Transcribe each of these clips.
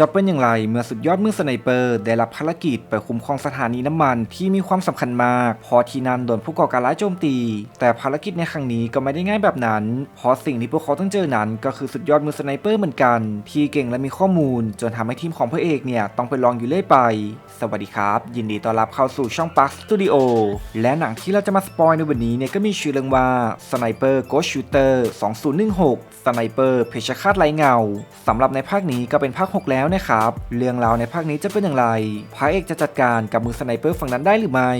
จะเป็นอย่างไรเมื่อสุดยอดมือสไนเปอร์ได้รับภารกิจไปคุ้มครองสถานีน้ำมันที่มีความสำคัญมาก พอที่นั่นโดนผู้ก่อการร้ายโจมตี แต่ภารกิจในครั้งนี้ก็ไม่ได้ง่ายแบบนั้น เพราะสิ่งที่พวกเขาต้องเจอนั้น ก็คือสุดยอดมือสไนเปอร์เหมือนกัน ที่เก่งและมีข้อมูล จนทำให้ทีมของพระเอกเนี่ยต้องไปลองอยู่เรื่อยไป สวัสดีครับ ยินดีต้อนรับเข้าสู่ช่อง Park Studio และหนังที่เราจะมาสปอยในวันนี้เนี่ยก็มีชื่อเรื่องว่า Sniper Ghost Shooter 2016สไนเปอร์เพชรฆาตไร้เงาสำหรับในภาคนี้ก็เป็นภาค 6 แล้วนะครับ เรื่องราวในภาคนี้จะเป็นอย่างไรพระเอกจะจัดการกับมือสไนเปอร์ฝั่งนั้นได้หรือไม่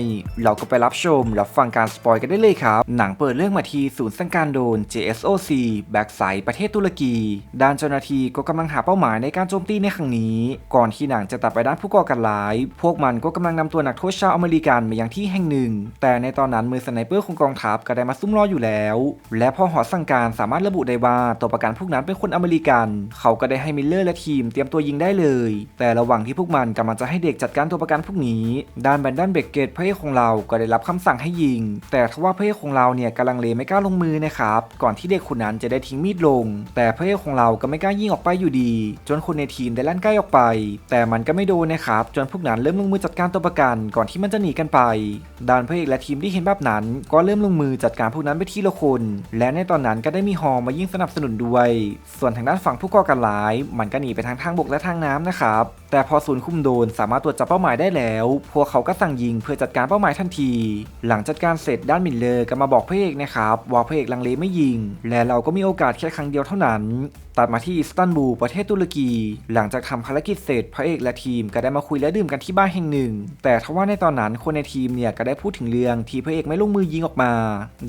เราก็ไปรับชมรับฟังการสปอยกันได้เลยครับ หนังเปิดเรื่องมาทีศูนย์สังการโดน JSOC แบ็กไซประเทศตุรกี ด้านเจ้าหน้าที่ก็กำลังหาเป้าหมายในการโจมตีในครั้งนี้ ก่อนที่หนังจะตัดไปด้านผู้ก่อการร้าย พวกมันก็กำลังนำตัวนักโทษชาวอเมริกันมายังที่แห่งหนึ่ง แต่ในตอนนั้นมือสไนเปอร์ของกองทัพก็ได้มาซุ่มรออยู่แล้ว และพอหอสั่งการสามารถระบุได้ว่าตัวประกันพวกนั้นเป็นคนอเมริกัน เขาก็ได้ให้มิลเลอร์และทีมเตรียมตัวยิงได้เลย แต่ระหว่างที่พวกมันกำลังจะให้เด็กจัดการตัวประกันพวกนี้ ด้านแบนดันเบกเกตพระเอกของเราก็ได้รับคำสั่งให้ยิง แต่ทว่าพระเอกของเราเนี่ยกำลังเลไม่กล้าลงมือนะครับ ก่อนที่เด็กคนนั้นจะได้ทิ้งมีดลง แต่พระเอกของเราก็ไม่กล้ายิงออกไปอยู่ดี จนคนในทีมได้ลั่นใกล้ออกไป แต่มันก็ไม่โดนนะครับ จนพวกนั้นเริ่มลงมือจัดการตัวประกัน ก่อนที่มันจะหนีกันไป ด้านพระเอกและทีมที่เห็นแบบนั้น ก็เริ่มลงมือจัดการพวกนั้นไปทีละคน และในตอนนั้นก็ได้มีฮอมายิ่งสนับสนุนด้วย ส่วนทางด้านฝั่งผู้ก่อการร้าย มันก็หนีไปทางทางบกและทางน้ำนะครับ แต่พอศูนย์คุมโดนสามารถตรวจจับเป้าหมายได้แล้ว พวกเขาก็สั่งยิงเพื่อจัดการเป้าหมายทันที หลังจัดการเสร็จด้านมิลเลอร์ก็มาบอกพระเอกนะครับว่าพระเอกลังเลไม่ยิง และเราก็มีโอกาสแค่ครั้งเดียวเท่านั้น ตัดมาที่อิสตันบูลประเทศตุรกี หลังจากทำภารกิจเสร็จพระเอกและทีมก็ได้มาคุยและดื่มกันที่บ้านแห่งหนึ่ง แต่ทว่าในตอนนั้นคนในทีมเนี่ยก็ได้พูดถึงเรื่องที่พระเอกไม่ลงมือยิงออกมา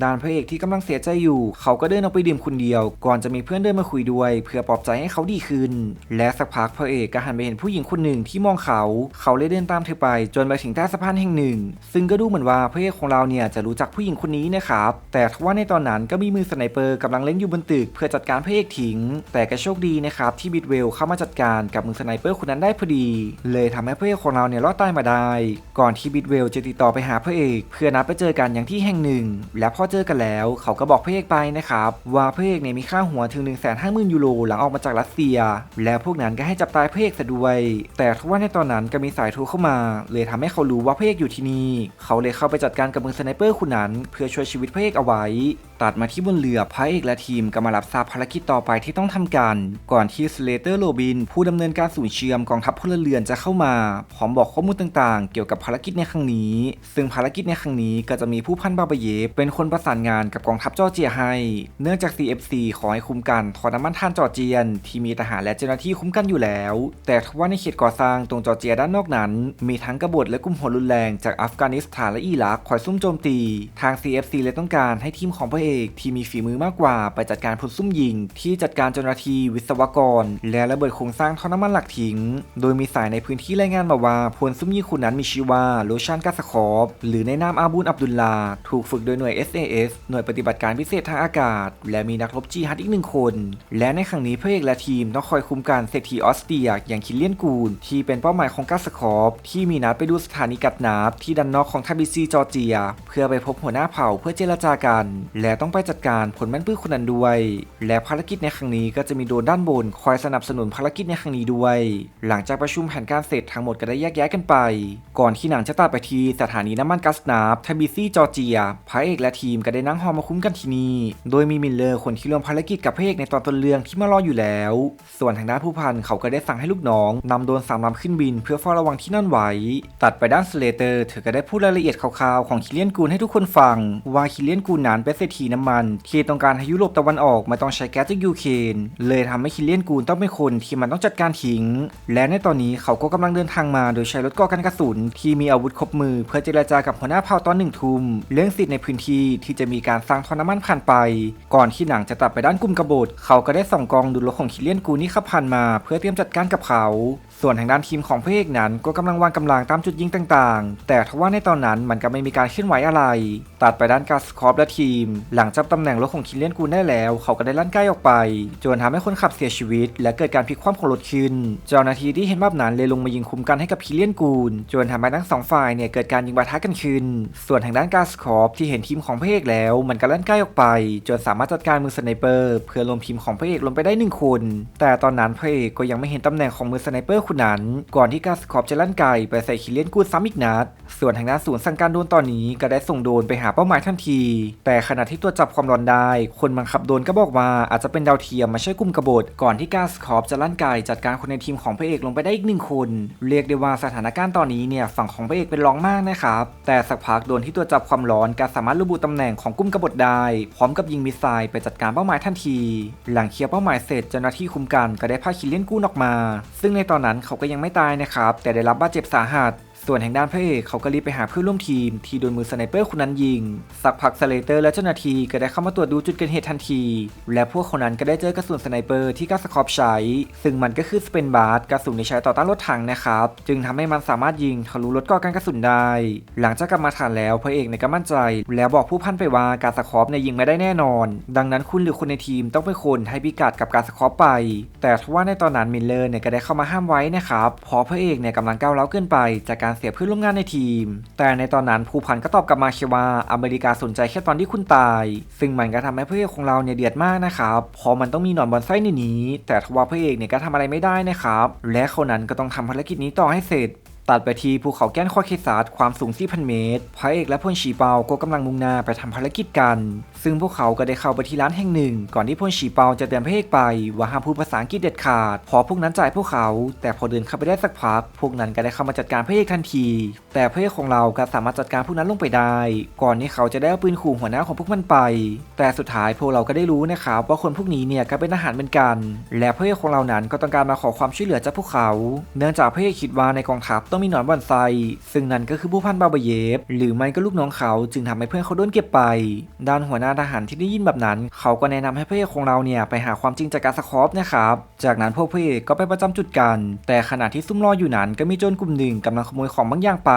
ด้านพระเอกที่กำลังเสียใจอยู่ เขาก็เดินออกไปดื่มคนเดียว ก่อนจะมีเพื่อนเดินมาคุยด้วย เพื่อปลอบใจให้เขาดีขึ้น และสักพักพระเอกก็หันไปเห็นผู้หญิงคนหนึ่งที่มองเขา เขาเลยเดินตามเธอไป จนไปถึงใต้สะพานแห่งหนึ่ง ซึ่งก็ดูเหมือนว่าพระเอกของเราเนี่ยจะรู้จักผู้หญิงคนนี้นะครับแต่ทว่าในตอนนั้นก็มีมือสไนเปอร์กำลังเล่นอยู่บนตึก เพื่อจัดการพระเอกทิ้งแต่แต่ก็โชคดีนะครับที่บิดเวลเข้ามาจัดการกับมือสไนเปอร์คนนั้นได้พอดี เลยทำให้พระเอกของเราเนี่ยรอดตายมาได้ ก่อนที่บิดเวลจะติดต่อไปหาพระเอก เพื่อนัดไปเจอกันอย่างที่แห่งหนึ่ง และพอเจอกันแล้ว เขาก็บอกพระเอกไปนะครับว่าพระเอกเนี่ยมีค่าหัวถึง 1 5 0 0 0 0ยูโรหลังออกมาจากรัสเซีย และพวกนั้นก็ให้จับตายพระเอกซะด้วย แต่ทว่าในตอนนั้นก็มีสายโทรเข้ามา เลยทำให้เขารู้ว่าพระเอกอยู่ที่นี่ เขาเลยเข้าไปจัดการกับมือสไนเปอร์คนนั้น เพื่อช่วยชีวิตพระเอกเอาไว้ ตัดมาที่บนเรือพระเอกและทีมก็มารับทราบภารกิจต่อไปที่ต้องทำกัน ก่อนที่สเลเตอร์โรบิน ผู้ดำเนินการศูนย์เชื่อมกองทัพพลเรือนจะเข้ามาพร้อมบอกข้อมูลต่างๆ เกี่ยวกับภารกิจในครั้งนี้ ซึ่งภารกิจในครั้งนี้ก็จะมีผู้พันบาบเยเป็นคนประสานงานกับกองทัพจอร์เจียให้ เนื่องจาก CFC ขอให้คุมกันทอน้ำมันท่านจอร์เจียน ที่มีทหารและเจ้าหน้าที่คุ้มกันอยู่แล้ว แต่ทว่าในเขตก่อสร้างตรงจอร์เจียด้านนอกนั้น มีทั้งกบฏและกลุ่มหัวรุนแรงจากอัฟกานิสถานและอิรักคอยซุ่มโจมตี ทาง CFC เลยต้องการให้ทีมของพระเอกที่มีฝีมือมากกว่าไปจัดการพลซุ่มยิง ที่จัดการเจ้าหน้าที่วิศวกร และระเบิดโครงสร้างท่อน้ำมันหลักทิ้ง โดยมีสายในพื้นที่รายงานมาว่าพลซุ่มยิงคนนั้นมีชื่อว่าโลชันกาสคอฟหรือในนามอาบุนอับดุลลา ถูกฝึกโดยหน่วย SAS หน่วยปฏิบัติการพิเศษทางอากาศ และมีนักรบจีฮัดอีกหนึ่งคน และในครั้งนี้พระเอกและทีมต้องคอยคุมการเศรษฐีออสเตียอย่างคิลเลียนกูล ที่เป็นเป้าหมายของกาสคอฟที่มีนัดไปดูสถานีกัดนาบที่ดันนอกของทาบิซีจอร์เจีย เพื่อไปพบหัวหน้าเผ่าเพื่อเจรจากัน และต้องไปจัดการผลแม่นปื้อคนนั้นด้วย และภารกิจในครั้งนี้ก็จะมีโดนด้านบนคอยสนับสนุนภารกิจในครั้งนี้ด้วย หลังจากประชุมแผนการเสร็จทั้งหมดก็ได้แยกย้ายกันไป ก่อนที่หนังจะตัดไปที่สถานีน้ำมันกัสนาบทบิซีจอร์เจียพระเอกและทีมก็ได้นั่งฮอมาคุ้มกันที่นี่โดยมีมิลเลอร์คนที่ร่วมภารกิจกับพระเอกในตอนต้นเรื่องที่มารออยู่แล้ว ส่วนทางด้านผู้พันเขาก็ได้สั่งให้ลูกน้องนำโดรนสามลำขึ้นบิน เพื่อเฝ้าระวังที่นั่นไว้ ตัดไปด้านสเลเตอร์เธอก็ได้พูดรายละเอียดคร่าวๆของคิเลียนกูลให้ทุกคนฟัง ว่าคิเลียนกูลนั้นเป็นเศรษฐีน้ำมันที่ต้องการให้ยุโรปตะวันออกม่ต้องใช้แก๊สจากยูเครนเลยทำให้คิเลียนกูลต้องเป็นคนที่มันต้องจัดการทิ้ง และในตอนนี้เขาก็กำลังเดินทางมาโดยใช้รถก่อกันกระสุนที่มีอาวุธครบมือเพื่อเจรจากับหัวหน้าเผ่าตอนหนึ่งทุ่มเรื่องสิทธิ์ในพื้นที่ที่จะมีการสร้างท่อน้ำมันผ่านไป ก่อนที่หนังจะตัดไปด้านกลุ่มกบฏเขาก็ได้ส่องกองดูรถของคิเลียนกูลนี่ขับผ่านมาเพื่อเตรียมจัดการกับเขา ส่วนทางด้านทีมของพระเอกนั้นก็กำลังวางกำลังตามจุดยิงต่าง ๆ แต่ทว่าในตอนนั้นมันก็ไม่มีการเคลื่อนไหวอะไร ตัดไปด้านกาสคอปและทีมหลังจับตำแหน่งรถของคิเลียนกูลได้แล้ว เขาก็ได้ลั่นใกล้ออกไป จนทำให้คนขับเสียชีวิต และเกิดการพลิกคว่ำของรถขึ้น เจ้าหน้าที่ที่เห็นแบบนั้นเลยลงมายิงคุ้มกันให้กับคิเลียนกูลจนทำให้ทั้งสองฝ่ายเนี่ยเกิดการยิงปะทะกันขึ้น ส่วนทางด้านกาสคอปที่เห็นทีมของพระเอกแล้ว มันก็ลั่นใกล้ออกไป จนสามารถจัดการมือสไนเปอร์ เพื่อรวมทีมของพระเอกลงไปได้หนึ่งคน แต่ตอนนั้นพระเอกก็ยังไม่เห็นตำแหน่งของมือสไนเปอร์คนนั้นก่อนที่กาสคอปจะลั่นไกไปใส่คิเลียนกูลซ้ำอีกนัดส่วนทางด้านศูนย์สั่งการโดนตอนนี้ก็ได้ส่งโดนไปหาเป้าหมายทันที แต่ขณะที่ตรวจจับความร้อนได้ คนบังคับโดนก็บอกว่าอาจจะเป็นดาวเทียมมาช่วยกลุ่มกบฏก่อนที่กาสคอปจะลั่นไกจัดการคนในทีมของพระเอกลงไปได้อีกหนึ่งคน เรียกได้ว่าสถานการณ์ตอนนี้เนี่ยฝั่งของพระเอกเป็นรองมากนะครับแต่สักพักโดนที่ตรวจจับความร้อนการสามารถระบุตำแหน่งของกลุ่มกบฏได้ พร้อมกับยิงมิสไซล์ไปจัดการเป้าหมายทันที หลังเคลียร์เป้าหมายเสร็จเจ้าหน้าที่คุมกันก็ได้พาคิเลียนกู้ออกมา ซึ่งในตอนนั้นเขาก็ยังไม่ตายนะครับแต่ได้รับบาดเจ็บสาหัส ส่วนทางด้านพระเอกเขาก็รีบไปหาเพื่อนร่วมทีม ที่โดนมือสไนเปอร์คนนั้นยิง สักพักสเลเตอร์และเจ้าหน้าที่ก็ได้เข้ามาตรวจดูจุดเกิดเหตุทันที และพวกคนนั้นก็ได้เจอกระสุนสไนเปอร์ที่กาสคอปใช้ ซึ่งมันก็คือสเปนบาร์กระสุนที่ใช้ต่อต้านรถถังนะครับ จึงทำให้มันสามารถยิงทะลุรถก่อการกระสุนได้ หลังจากกลับมาฐานแล้วพระเอกเนี่ยก็มั่นใจ แล้วบอกผู้พันไปว่าการสคอปเนี่ยยิงไม่ได้แน่นอน ดังนั้นคุณหรือคนในทีมต้องเป็นคนให้พิกัดกับการสคอปไป แต่ทว่าในตอนนั้นมิลเลอร์เนี่ยก็ได้เข้ามาห้ามไว้นะครับเพราะพระเอกเนี่ยกำลังก้าวร้าเกินไปจากการเสียเพื่อนร่วมงานในทีม แต่ในตอนนั้นผู้พันก็ตอบกลับมาแค่ว่าอเมริกาสนใจแค่ตอนที่คุณตาย ซึ่งมันก็ทำให้พระเอกของเราเนี่ยเดือดมากนะครับเพราะมันต้องมีหนอนบอนไส้ในนี้ แต่ทว่าพระเอกเนี่ยก็ทำอะไรไม่ได้นะครับ และเขานั้นก็ต้องทำภารกิจนี้ต่อให้เสร็จตัดไปที่ภูเขาแก้นควอเคซาร์ดความสูง 4,000 เมตร พระเอกและพลชีเปาก็กำลังมุ่งหน้าไปทำภารกิจกัน ซึ่งพวกเขาก็ได้เข้าไปที่ร้านแห่งหนึ่ง ก่อนที่พลชีเปาจะเตือนพระเอกไป ว่าห้ามพูดภาษาอังกฤษเด็ดขาด พอพวกนั้นจ่ายพวกเขา แต่พอเดินเข้าไปได้สักพัก พวกนั้นก็ได้เข้ามาจัดการพระเอกทันที แต่พระเอกของเราก็สามารถจัดการพวกนั้นลงไปได้ ก่อนที่เขาจะได้เอาปืนขู่หัวหน้าของพวกมันไป แต่สุดท้ายพวกเราก็ได้รู้นะครับว่าคนพวกนี้เนี่ยก็เป็นทหารเหมือนกัน และพระเอกของเรานั้นก็ต้องการมาขอความช่วยเหลือจากพวกเขา เนื่องจากพระเอกคิดว่าในกองทัพต้องมีหนอนบอนไซซึ่งนั่นก็คือผู้พันบาบเยฟหรือไม่ก็ลูกน้องเขาจึงทำให้เพื่อนเขาโดนเก็บไป ด้านหัวหน้าทหารที่ได้ยินแบบนั้น เขาก็แนะนำให้พระเอกของเราเนี่ยไปหาความจริงจากการสคอปนะครับ จากนั้นพวกพระเอกก็ไปประจำจุดกัน แต่ขณะที่ซุ่มรออยู่นั้นก็มีโจรกลุ่มหนึ่งกำลังขโมยของบางอย่างไป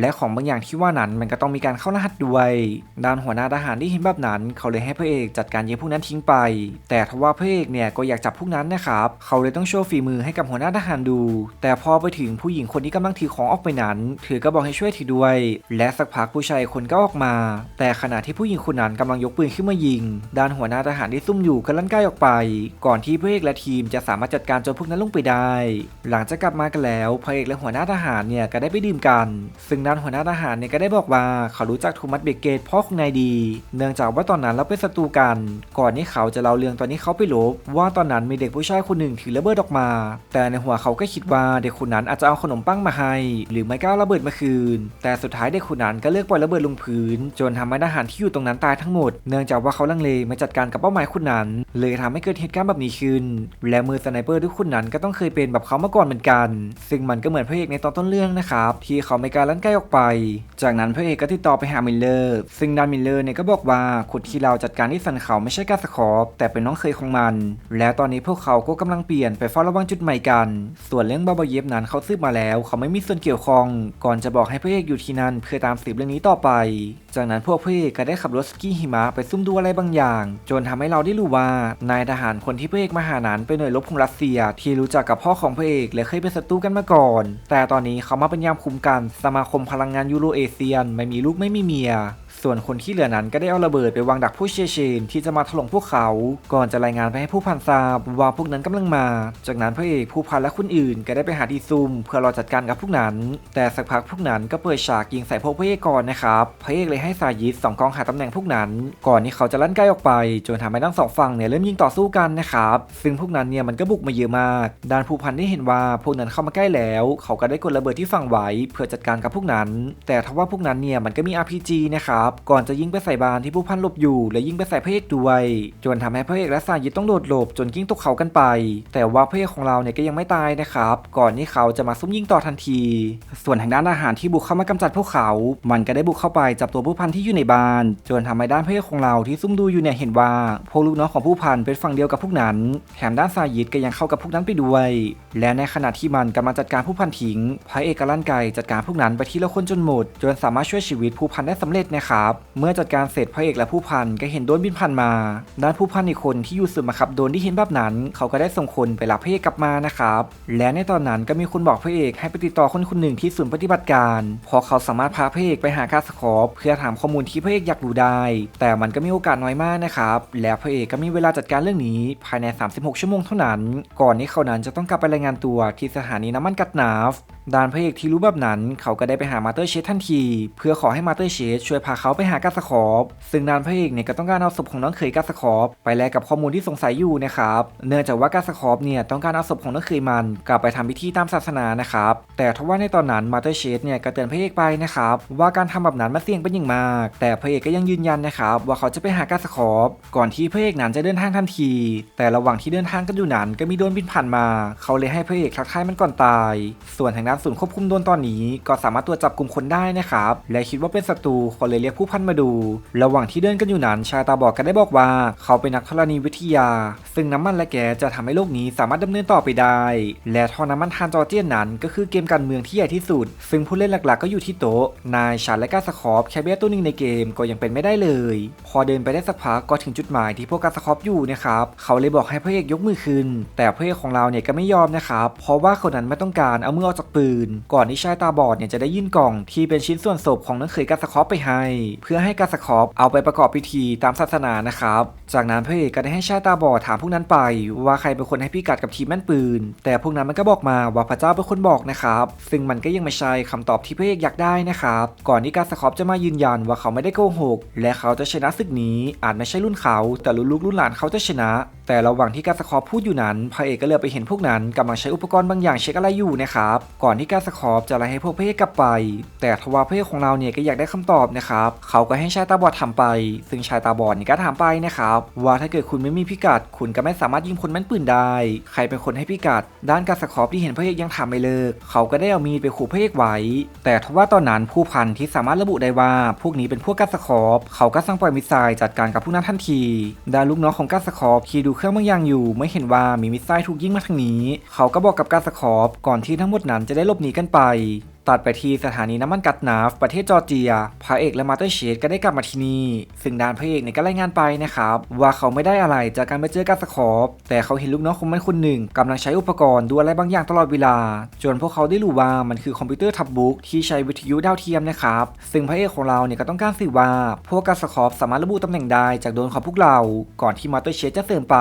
และของบางอย่างที่ว่านั้นมันก็ต้องมีการเข้ารหัสด้วยด้านหัวหน้าทหารที่เห็นแบบนั้น เขาเลยให้พระเอกจัดการยิงพวกนั้นทิ้งไป แต่ทว่าพระเอกเนี่ยก็อยากจับพวกนั้นนะครับ เขาเลยต้องโชว์ฝีมือให้กับหัวหน้าทหารดู แต่พอไปถึงผู้หญิงคนที่กำลังถือของออกไปนั้นเธอก็บอกให้ช่วยถือด้วย และสักพักผู้ชายคนก็ออกมา แต่ขณะที่ผู้หญิงคนนั้นกำลังยกปืนขึ้นมายิง ด้านหัวหน้าทหารที่ซุ่มอยู่ก็ลั่นใกล้ออกไป ก่อนที่พระเอกและทีมจะสามารถจัดการโจรพวกนั้นลงไปได้ หลังจากกลับมากันแล้วพระเอกและหัวหน้าทหารเนี่ยก็ได้ไปดื่มกัน ซึ่งด้านหัวหน้าทหารเนี่ยก็ได้บอกว่าเขารู้จักโทมัสเบเกตพ่อของนายดี เนื่องจากว่าตอนนั้นเราเป็นศัตรูกัน ก่อนที่เขาจะเล่าเรื่องตอนนี้เขาไปลบ ว่าตอนนั้นมีเด็กผู้ชายคนหนึ่งถือระเบิดออกมา แต่ในหัวเขาก็คิดว่าเด็กคนนั้นอาจจะเอาขนมปังมาให้ หรือไม่ก็เอาระเบิดมาคืน แต่สุดท้ายเด็กคนนั้นก็เลือกปล่อยระเบิดลงพื้น จนทำให้ทหารที่อยู่ตรงนั้นตายทั้งหมดเนื่องจากว่าเขาลังเลมาจัดการกับเป้าหมายคนนั้น เลยทำให้เกิดเหตุการณ์แบบนี้ขึ้น และมือสไนเปอร์ทุกคนนั้นก็ต้องเคยเป็นแบบเขามาก่อนเหมือนกัน ซึ่งมันก็เหมือนพระเอกในตอนต้นเรื่องนะครับที่เขาไม่กล้าลั่นใกลออกไป จากนั้นพระเอกก็ติดต่อไปหามิลเลอร์ ซึ่งด้านมิลเลอร์เนี่ยก็บอกว่าคนที่เราจัดการที่สันเขาไม่ใช่กาสคอปแต่เป็นน้องเคยของมัน แล้วตอนนี้พวกเขาก็กำลังเปลี่ยนไปเฝ้าระวังจุดใหม่กัน ส่วนเรื่องบาบาเยฟนั้นเขาซืบมาแล้ว เขาไม่มีส่วนเกี่ยวข้อง ก่อนจะบอกให้พระเอกอยู่ที่นั่นเพื่อตามสืบเรื่องนี้ต่อไป จากนั้นพวกพระเอกก็ได้ขับรถสกีหิมะไปซุ่มดูอะไรบางอย่าง จนทำให้เราได้รู้ว่านายทหารคนที่พระเอกมาหานั้นเป็นหน่วยรบของรัสเซีย ที่รู้จักกับพ่อของพระเอกและเคยเป็นศัตรูกันมาก่อน แต่ตอนนี้เขามาเป็นยามคุมกันสมาคมพลังงานยูโรเอเชียน ไม่มีลูกไม่มีเมีย ส่วนคนที่เหลือนั้นก็ได้เอาระเบิดไปวางดักผู้เชเชนที่จะมาถล่มพวกเขา ก่อนจะรายงานไปให้ผู้พันทราบว่าพวกนั้นกำลังมา จากนั้นพระเอกผู้พันและคนอื่น ก็ได้ไปหาที่ซุ่มเพื่อรอจัดการกับพวกนั้น แต่สักพักพวกนั้นก็เปิดฉากยิงใส่พวกพระเอกก่อนนะครับพระเอกเลยให้สายิดสองกองหาตำแหน่งพวกนั้น ก่อนที่เขาจะลั่นใกลออกไปจนทำให้ทั้งสองฝั่งเนี่ยเริ่มยิงต่อสู้กันนะครับซึ่งพวกนั้นเนี่ยมันก็บุกมาเยอะมากด้านผู้พันได้เห็นว่าพวกนั้นเข้ามาใกล้แล้ว เขาก็ได้กดระเบิดที่ฝั่งไว้ เพื่อจัดการกับพวกนั้น แต่ทว่าพวกนั้นเนี่ยมันก็มี RPG นะครับก่อนจะยิงไปใส่บานที่ผู้พันหลบอยู่ และยิงไปใส่พระเอกด้วย จนทำให้พระเอกและสายิดต้องโดดหลบจนกิ้งตกเขากันไป แต่ว่าพระเอกของเราเนี่ยก็ยังไม่ตายนะครับ ก่อนที่เขาจะมาซุ่มยิงต่อทันที ส่วนทางด้านอาหารที่บุกเข้ามากำจัดพวกเขา มันก็ได้บุกเข้าไปจับตัวผู้พันที่อยู่ในบ้าน จนทำให้ด้านพระเอกของเราที่ซุ่มดูอยู่เนี่ยเห็นว่าพวกลูกน้องของผู้พันเป็นฝั่งเดียวกับพวกนั้น แถมด้านสายิดก็ยังเข้ากับพวกนั้นไปด้วย และในขณะที่มันกำลังจัดการผู้พันทิ้ง พระเอกกลั่นไกจัดการพวกนั้นไปทีละคนจนหมด จนสามารถช่วยชีวิตผู้พันได้สำเร็จนะครับับเมื่อจัดการเสร็จพระเอกและผู้พันก็เห็นโดนบินผ่านมา ด้านผู้พันอีกคนที่อยู่สุดมาขับโดนที่เห็นแบบนั้น เขาก็ได้ส่งคนไปรับพระเอกกลับมานะครับ และในตอนนั้นก็มีคนบอกพระเอกให้ไปติดต่อคนคนหนึ่งที่ศูนย์ปฏิบัติการพอเขาสามารถพาพระเอกไปหากาสคอปเพื่อถามข้อมูลที่พระเอกอยากรู้ได้ แต่มันก็มีโอกาสน้อยมากนะครับ และพระเอกก็มีเวลาจัดการเรื่องนี้ภายใน 36 ชั่วโมงเท่านั้น ก่อนที่เขานั้นจะต้องกลับไปรายงานตัวที่สถานีน้ำมันกัดนาฟ ด้านพระเอกที่รู้แบบนั้น เขาก็ได้ไปหามาเตอร์เชสทันที เพื่อขอให้มาเตอร์เชสช่วยพาเขาไปหากาสคอปซึ่งด้านพระเอกเนี่ยก็ต้องการเอาศพของน้องเขยกาสคอปไปแลกกับข้อมูลที่สงสัยอยู่นะครับเนื่องจากว่ากาสคอปเนี่ยต้องการเอาศพของน้องเขยมัน กลับไปทำพิธีตามศาสนานะครับแต่ทว่าในตอนนั้นมาเตอร์เชสเนี่ยก็เตือนพระเอกไปนะครับว่าการทำแบบนั้นมันเสี่ยงเป็นอย่างมาก แต่พระเอกก็ยังยืนยันนะครับว่าเขาจะไปหากาสคอปก่อนที่พระเอกนั้นจะเดินทางทันที แต่ระหว่างที่เดินทางกันอยู่นั้นก็มีโดนบินผ่านมา เขาเลยให้พระเอกทักทายมันก่อนตาย ส่วนทางด้านศูนย์ควบคุมโดนตอนนี้ ก็สามารถตรวจจับกลุ่มคนได้นะครับ และคิดว่าเป็นศัตรูเขาเลยเรียกผู้พันมาดู ระหว่างที่เดินกันอยู่นั้นชายตาบอดก็ได้บอกว่า เขาเป็นนักธรณีวิทยา ซึ่งน้ำมันและแก๊สจะทำให้โลกนี้สามารถดำเนินต่อไปได้ และท่อน้ำมันทานจอเจียนนั้น ก็คือเกมการเมืองที่ใหญ่ที่สุด ซึ่งผู้เล่นหลักๆ ก็อยู่ที่โต๊ะนายชาและกาสคอปแคเบียตัวหนึ่งในเกมก็ยังเป็นไม่ได้เลย พอเดินไปได้สักพักก็ถึงจุดหมายที่พวกกาสคอปอยู่นะครับเขาเลยบอกให้พระเอกยกมือขึ้น แต่พระเอกของเราเนี่ยก็ไม่ยอมนะครับเพราะว่าคนนั้นไม่ต้องการเอามือออกจากปืนก่อนที่ชายตาบอดเนี่ยจะได้ยื่นกล่องที่เป็นชิ้นส่วนศพของนักเขยกาสคอปไปให้ เพื่อให้กาสคอปเอาไปประกอบพิธีตามศาสนานะครับ จากนั้นพระเอกก็ได้ให้ชายตาบอดถามพวกนั้นไป ว่าใครเป็นคนให้พิกัดกับทีมแม่นปืน แต่พวกนั้นมันก็บอกมาว่าพระเจ้าเป็นคนบอกนะครับ ซึ่งมันก็ยังไม่ใช่คำตอบที่พระเอกอยากได้นะครับก่อนที่กาสคอปจะมายืนยันว่าเขาไม่ได้โกหกและเขาจะชนะศึกนี้อาจไม่ใช่รุ่นเขา แต่รุ่นลูกรุ่นหลานเขาจะชนะ แต่ระหว่างที่กาสคอปพูดอยู่นั้นพระเอกก็เลยไปเห็นพวกนั้นกำลังใช้อุปกรณ์บางอย่างเช็คอะไรอยู่นะครับก่อนอนที่กาสคอปจะไล่ให้พวกพระเอกกลับไป แต่ทว่าพระเอกของเราเนี่ยก็อยากได้คำตอบนะครับเขาก็ให้ชายตาบอดทำไป ซึ่งชายตาบอดเนี่ยก็ถามไปนะครับว่าถ้าเกิดคุณไม่มีพิกัด คุณก็ไม่สามารถยิงคนแม่นปืนได้ ใครเป็นคนให้พิกัด ด้านกาสคอปที่เห็นพระเอกยังถามไม่เลิก เขาก็ได้เอามีดไปขู่พระเอกไว้ แต่ทว่าตอนนั้นผู้พันที่สามารถระบุได้ว่า พวกนี้เป็นพวกกาสคอปเขาก็สั่งปล่อยมิสไซล์จัดการกับพวกนั้นทันที ด้านลูกน้องของกาสคอปที่ดูเครื่องบางอย่างอยู่ ไม่เห็นว่ามีมิสไซล์ถูกยิงมาทางนี้ เขาก็บอกกับกาสคอปก่อนที่ทั้งหมดนั้นจะได้หลบหนีกันไป ตัดไปที่สถานีน้ำมันกัดนาฟประเทศจอร์เจีย พระเอกและมาเตอร์เชดก็ได้กลับมาที่นี่ ซึ่งดานพระเอกเนี่ยก็รายงานไปนะครับ ว่าเขาไม่ได้อะไรจากการไปเจอกัสคอปแต่เขาเห็นลูกน้องของมันคนหนึ่งกำลังใช้อุปกรณ์ดูอะไรบางอย่างตลอดเวลา จนพวกเขาได้รู้ว่ามันคือคอมพิวเตอร์ทับบุ๊กที่ใช้วิทยุดาวเทียมนะครับซึ่งพระเอกของเราเนี่ยก็ต้องการสื่อว่า พวกกัสคอปสามารถระบุตำแหน่งได้จากโดนของพวกเรา ก่อนที่มาเตอร์เชดจะเสริมไป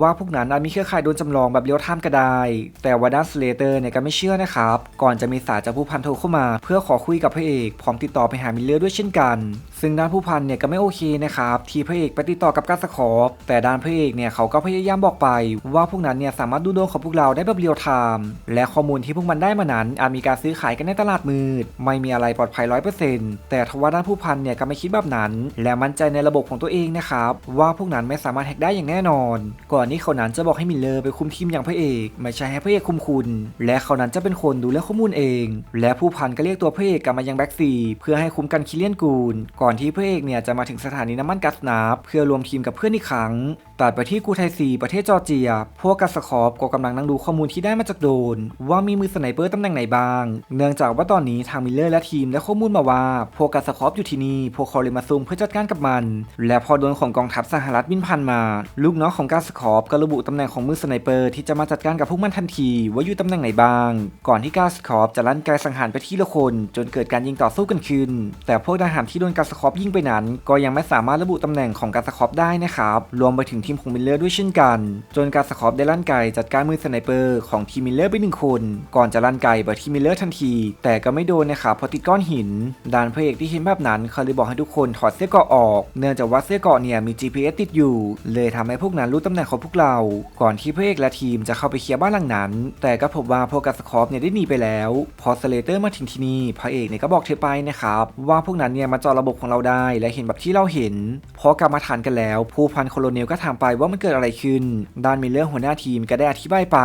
ว่าพวกนั้นอาจมีเครือข่ายโดนจำลองแบบเรียลไทม์ก็ได้ แต่ว่าด้านสเลเตอร์เนี่ยก็ไม่เชื่อนะครับก่อนจะมีสายจากผู้พันโทรเข้ามาเพื่อขอคุยกับพระเอก พร้อมติดต่อไปหามิลเลอร์ด้วยเช่นกันซึ่งด้านผู้พันเนี่ยก็ไม่โอเคนะครับ ที่พระเอกไปติดต่อกับกาสคอปแต่ด้านพระเอกเนี่ยเขาก็พยายามบอกไป ว่าพวกนั้นเนี่ยสามารถดูดวงของพวกเราได้แบบเรียลไทม์และข้อมูลที่พวกมันได้มานั้นอาจมีการซื้อขายกันในตลาดมืด ไม่มีอะไรปลอดภัยร้อยเปอร์เซ็นต์แต่ทว่าด้านผู้พันเนี่ยก็ไม่คิดแบบนั้น และมั่นใจในระบบของตัวเองนะครับว่าพวกนั้นไม่สามารถแฮกได้อย่างแน่นอน ก่อนที่เขานั้นจะบอกให้มิลเลอร์ไปคุมทีมอย่างพระเอกไม่ใช่ให้พระเอกคุมคุณ และเขานั้นจะเป็นคนดูเรื่องข้อมูลเอง และผู้พันก็เรียกตัวพระเอกกลับมายังแบ็กซีเพื่อให้คุมกันคิเลียนกูลก่อน่อนที่พระเอกเนี่ยจะมาถึงสถานีน้ำมันกัสนาฟเพื่อรวมทีมกับเพื่อนอีกครั้งตัดไปที่กูไทซีประเทศจอร์เจีย พวกกัสคอปก็กำลังนั่งดูข้อมูลที่ได้มาจากโดน ว่ามีมือสไนเปอร์ตำแหน่งไหนบ้าง เนื่องจากว่าตอนนี้ทางมิลเลอร์และทีมได้ข้อมูลมาว่า พวกกัสคอปอยู่ที่นี่ พวกเขาเลยมาซุ่มเพื่อจัดการกับมัน และพอโดนของกองทัพสหรัฐบินผ่านมา ลูกน้องของกัสคอปก็ระบุตำแหน่งของมือสไนเปอร์ที่จะมาจัดการกับพวกมันทันที ว่าอยู่ตำแหน่งไหนบ้าง ก่อนที่กัสคอปจะลั่นไกสังหารไปที่ละคน จนเกิดการยิงต่อสู้กันขึ้น แต่พวกทหารที่โดนกัสคอปยิ่งไปนั้น ก็ยังไม่สามารถระบุตำแหน่งของกัสคอปได้นะครับรวมไปถึงทีมของมิลเลอร์ด้วยเช่นกัน จนกัสคอปได้ลั่นไกจัดการมือสไนเปอร์ของทีมมิลเลอร์ไปหนึ่งคน ก่อนจะลั่นไกไปที่มิลเลอร์ทันที แต่ก็ไม่โดนนะครับเพราะติดก้อนหินดานพระเอกที่เห็นแบบนั้นเขาเลยบอกให้ทุกคนถอดเสื้อเกราะออก เนื่องจากว่าเสื้อเกราะเนี่ยมี GPS ติดอยู่ เลยทำให้พวกนั้นรู้ตำแหน่งของพวกเรา ก่อนที่พระเอกและทีมจะเข้าไปเคลียร์บ้านหลังนั้น แต่ก็พบว่าพวกกัสคอปเนี่ยได้หนีไปแล้ว พอสเลเตอร์มาถึงที่นี่พระเอกเนี่ยก็บอกเธอไปนะครับว่าพวกนั้นเนี่ยมาจาะระบบของเราได้ และเห็นแบบที่เราเห็นพอกลับมาทานกันแล้ว ผู้พันโคโลเนลก็ถามไปว่ามันเกิดอะไรขึ้นด้านมิลเลอร์หัวหน้าทีมก็ได้อธิบายไป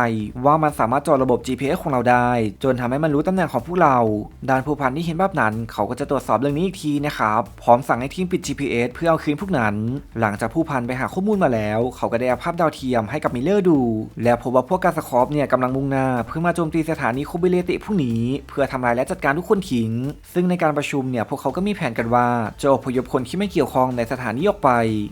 ว่ามันสามารถจาะระบบ GPS ของเราได้ จนทำให้มันรู้ตำแหน่งของพวกเราด้านผู้พันที่เห็นแบบนั้น เขาก็จะตรวจสอบเรื่องนี้อีกทีนะครับพร้อมสั่งให้ทีมปิด GPS เพื่อเอาคืนพวกนั้น หลังจากผู้พันไปหาข้อมูลมาแล้ว เขาก็ได้อาภาพดาวเทียมให้กับมิลเลอร์ดู แล้วพบว่าพวกกาสคอปเนี่ยกำลังมุ่งหน้า เพื่อมาโจมตีสถานีโคเบเลติพวกนี้ เพื่อทำลายและจัดการทุกคนทิ้ง ซึ่งในการประชุมเนี่ยพวกเขาก็มีแผนกันว่าจะอพยพคนที่ไม่เกี่ยวข้องในสถานีออกไป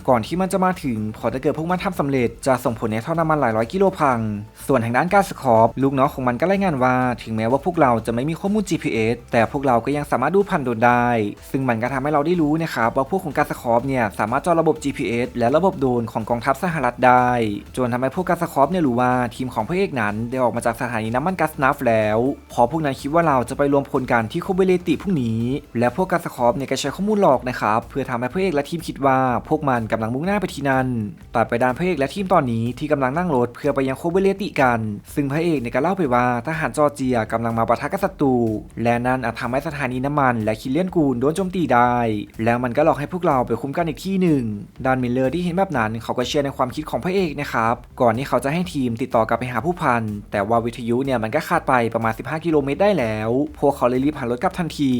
ก่อนที่มันจะมาถึงพอถ้าเกิดพวกมันทำสำเร็จจะส่งผลให้ท่อน้ำมันหลายร้อยกิโลพัง ส่วนทางด้านการสคอปลูกน้องของมันก็รายงานว่า ถึงแม้ว่าพวกเราจะไม่มีข้อมูล GPS แต่พวกเราก็ยังสามารถดูผ่านโดนได้ ซึ่งมันก็ทำให้เราได้รู้นะครับว่าพวกของการสคอปเนี่ยสามารถจาะระบบ GPS และระบบโดนของกองทัพสหรัฐได้ จนทำให้พวกการสคอปเนี่ยรู้ว่าทีมของพระเอกนั้นได้ออกมาจากสถานีน้ำมันกัสนาฟแล้ว พอพวกนั้นคิดว่าเราจะไปรวมพลกันที่โคเบเลติพรุ่งนี้ และพวกการสคอปเนี่ยก็ใช้ข้อมูลหลอกนะครับเพื่อทำให้พระเอกและทีมคิดว่าพวกมันกำลังมุ่งหน้าไปที่นั่นตัดไปด้านพระเอกและทีมตอนนี้ที่กำลังนั่งรถเพื่อไปยังโคเบเลติกัน ซึ่งพระเอกเนี่ยก็เล่าไปว่าทหารจอร์เจียกำลังมาปะทะกับศัตรูและนั่นอาจทำให้สถานีน้ำมัน และคิเลียนกูลโดนโจมตีได้ แล้วมันก็หลอกให้พวกเราไปคุ้มกันอีกที่หนึ่งดานมิลเลอร์ที่เห็นแบบนั้นเขาก็เชื่อในความคิดของพระเอกนะครับก่อนที่เขาจะให้ทีมติดต่อกลับไปหาผู้พันแต่ว่าวิทยุเนี่ยมันก็ขาดไปประมาณ 15 กิโลเมตรได้แล้ว พวกเขาเลยรีบหันรถกลับทันที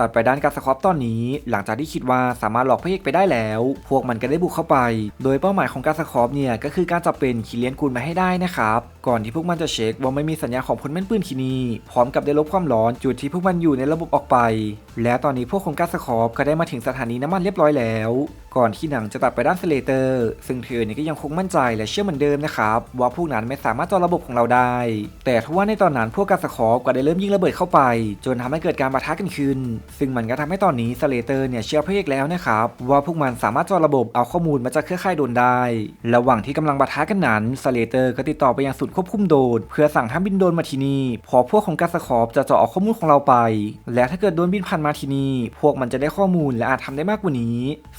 ตัดไปด้านการสคอปตอนนี้ หลังจากที่คิดว่าสามารถหลอกพระเอกไปได้แล้ว พวกมันก็ได้บุกเข้าไป โดยเป้าหมายของการสคอปเนี่ยก็คือการจับเป็นคิเลียนกูลมาให้ได้นะครับก่อนที่พวกมันจะเช็คว่าไม่มีสัญญาของพลแม่นปืนขีนีพร้อมกับได้ลบความร้อนจุดที่พวกมันอยู่ในระบบออกไป และตอนนี้พวกของการสคอปก็ได้มาถึงสถานีน้ำมันเรียบร้อยแล้ว ก่อนที่หนังจะตัดไปด้านสเลเตอร์ ซึ่งเธอเนี่ยก็ยังคงมั่นใจและเชื่อเหมือนเดิมนะครับว่าพวกนั้นไม่สามารถจาะระบบของเราได้ แต่ทว่าในตอนนั้นพวกกาสคอปก็ได้เริ่มยิงระเบิดเข้าไป จนทำให้เกิดการปะทะกันขึ้น ซึ่งมันก็ทำให้ตอนนี้สเลเตอร์เนี่ยเชื่อพระเอกแล้วนะครับว่าพวกมันสามารถจาะระบบเอาข้อมูลมาจากเครือข่ายโดนได้ ระหว่างที่กำลังปะทะกันนั้นสเลเตอร์ก็ติดต่อไปยังศูนย์ควบคุมโดนเพื่อสั่งห้ามบินโดนมาที่นี่พอพวกของกาสคอปจะเจาะเอาข้อมูลของเราไป และถ้าเกิดโดนบินผ่านมาที่นี่พวกมันจะได้ข้อมูลและอาจทำได้มากกว่านี้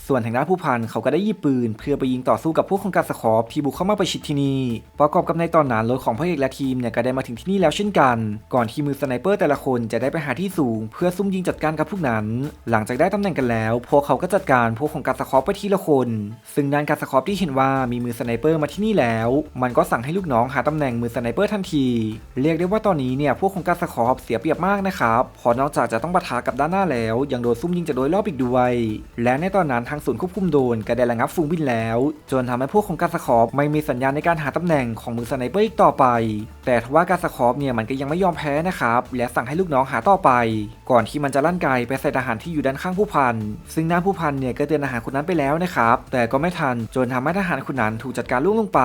ส่วนทางด้านผู้พันเขาก็ได้ยิบปืน เพื่อไปยิงต่อสู้กับพวกของกาสคอปที่บุกเข้ามาประชิดที่นี่ ประกอบกับในตอนนั้นรถของพระเอกและทีมเนี่ยก็ได้มาถึงที่นี่แล้วเช่นกัน ก่อนที่มือสไนเปอร์แต่ละคนจะได้ไปหาที่สูง เพื่อซุ่มยิงจัดการกับพวกนั้น หลังจากได้ตำแหน่งกันแล้ว พวกเขาก็จัดการพวกของกาสคอปไปทีละคน ซึ่งด้านกาสคอปที่เห็นว่ามีมือสไนเปอร์มาที่นี่แล้ว มันก็สั่งให้ลูกน้องหาตำแหน่งมือสไนเปอร์ทันที เรียกได้ว่าตอนนี้เนี่ยพวกของกาสคอปเสียเปรียบมากนะครับเพอนอกจากจะต้องปะทะกับด้านหน้าแล้ว ยังโดนซุ่มยิงจากโดยรอบอีกด้วย และในตอนนั้นทางศูนย์ควบคุมโดนก็ได้ระงับฝูงบินแล้ว จนทำให้พวกของกาสคอปไม่มีสัญญาณในการหาตำแหน่งของมือสไนเปอร์อีกต่อไป แต่ทว่ากาสคอปเนี่ยมันก็ยังไม่ยอมแพ้นะครับและสั่งให้ลูกน้องหาต่อไป ก่อนที่มันจะลั่นไกไปใส่ทหารที่อยู่ด้านข้างผู้พันซึ่งด้านผู้พันเนี่ยก็เตือนทหารคนนั้นไปแล้วนะครับแต่ก็ไม่ทันจนทำให้ทหารคนนั้นถูกจัดการล่วงลงไป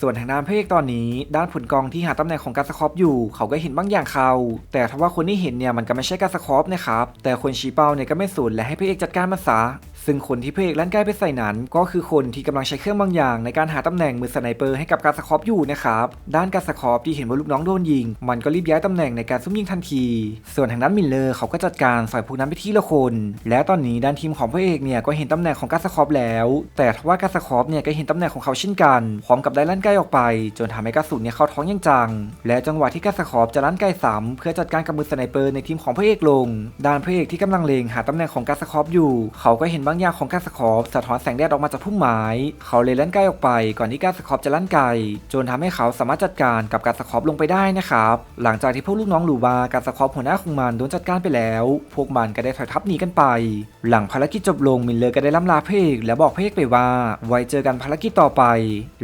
ส่วนทางด้านพระเอกตอนนี้ ด้านผลกองที่หาตำแหน่งของกาสคอปอยู่ เขาก็เห็นบางอย่างเขา แต่ทว่าคนที่เห็นเนี่ยมันก็ไม่ใช่กาสคอปนะครับแต่คนชี้เป้าเนี่ยก็ไม่สนและให้พระเอกจัดการมันซะ ซึ่งคนที่พระเอกลั่นใกล้ไปใส่นั้น ก็คือคนที่กำลังใช้เครื่องบางอย่าง ในการหาตำแหน่งมือสไนเปอร์ให้กับกาสคอปอยู่นะครับด้านกาสคอปที่เห็นว่าลูกน้องโดนยิง มันก็รีบย้ายตำแหน่งในการซุ่มยิงทันที ส่วนทางด้านมิลเลอร์เขาก็จัดการใส่พวกนั้นไปที่ละคน และตอนนี้ด้านทีมของพระเอกเนี่ยก็เห็นตำแหน่งของกาสคอปแล้ว แต่ทว่ากาสคอปเนี่ยก็เห็นตำแหน่งของเขาเช่นกัน พร้อมกับได้ลั่นใกล้ออกไป จนทำให้กระสุนเนี่ยเข้าท้องอย่างจัง และจังหวะที่กาสคอปจะลั่นใกล้ซ้ำเพื่อจัดการกับมือสไนเปอร์ในทีมของพระเอกลง ด้านพระเอกที่กำลังเลงหาตำแหน่งของกาสคอปอยู่ เขาก็เห็นบางอย่างของกาสคอปสะท้อนแสงแดดออกมาจากพุ่มไม้ เขาเลยลั่นไกลออกไป ก่อนที่กาสคอปจะลั่นไกล จนทำให้เขาสามารถจัดการกับกาสคอปลงไปได้นะครับ หลังจากที่พวกลูกน้องรู้ว่ากาสคอปหัวหน้าของมันโดนจัดการไปแล้ว พวกมันก็ได้ถอยทัพหนีกันไป หลังภารกิจจบลงมิลเลอร์ก็ได้ล่ำลาพระเอกและบอกพระเอกไปว่า ไว้เจอกันภารกิจต่อไป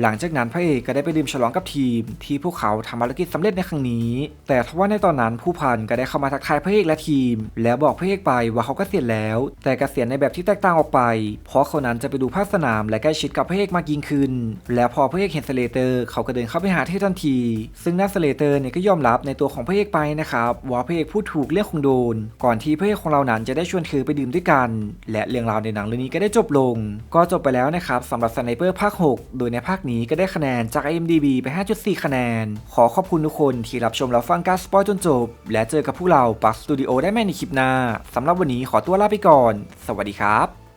หลังจากนั้นพระเอกก็ได้ไปดื่มฉลองกับทีม ที่พวกเขาทำภารกิจสำเร็จในครั้งนี้ แต่ทว่าในตอนนั้นผู้พันก็ได้เข้ามาทักทายพระเอกและทีม แล้วบอกพระเอกไปว่าเขาก็เกษียแล้ว แต่เกษียณในแบบที่แตกต่างออกไป เพราะเขานั้นจะไปดูภาคสนามและใกล้ชิดกับพระเอกมากยิ่งขึ้น แล้วพอพระเอกเห็นสเลเตอร์เขาก็เดินเข้าไปหาเทพทันที ซึ่งน้าสเลเตอร์เนี่ยก็ยอมรับในตัวของพระเอกไปนะครับว่าพระเอกพูดถูกเรื่องของโดน ก่อนที่พระเอกของเรานั้นจะได้ชวนเธอไปดื่มด้วยกัน และเรื่องราวในหนังเรื่องนี้ก็ได้จบลง ก็จบไปแล้วนะครับสำหรับสไนเปอร์ภาค 6 โดยในภาคนี้ก็ได้คะแนนจาก IMDB ไป 5.4 คะแนน ขอขอบคุณทุกคนที่รับชมแล้วฟังการสปอยจนจบ และเจอกับพวกเราปักสตูดิโอได้ใหม่ในคลิปหน้าสำหรับวันนี้ขอตัวลาไปก่อน สวัสดีครับ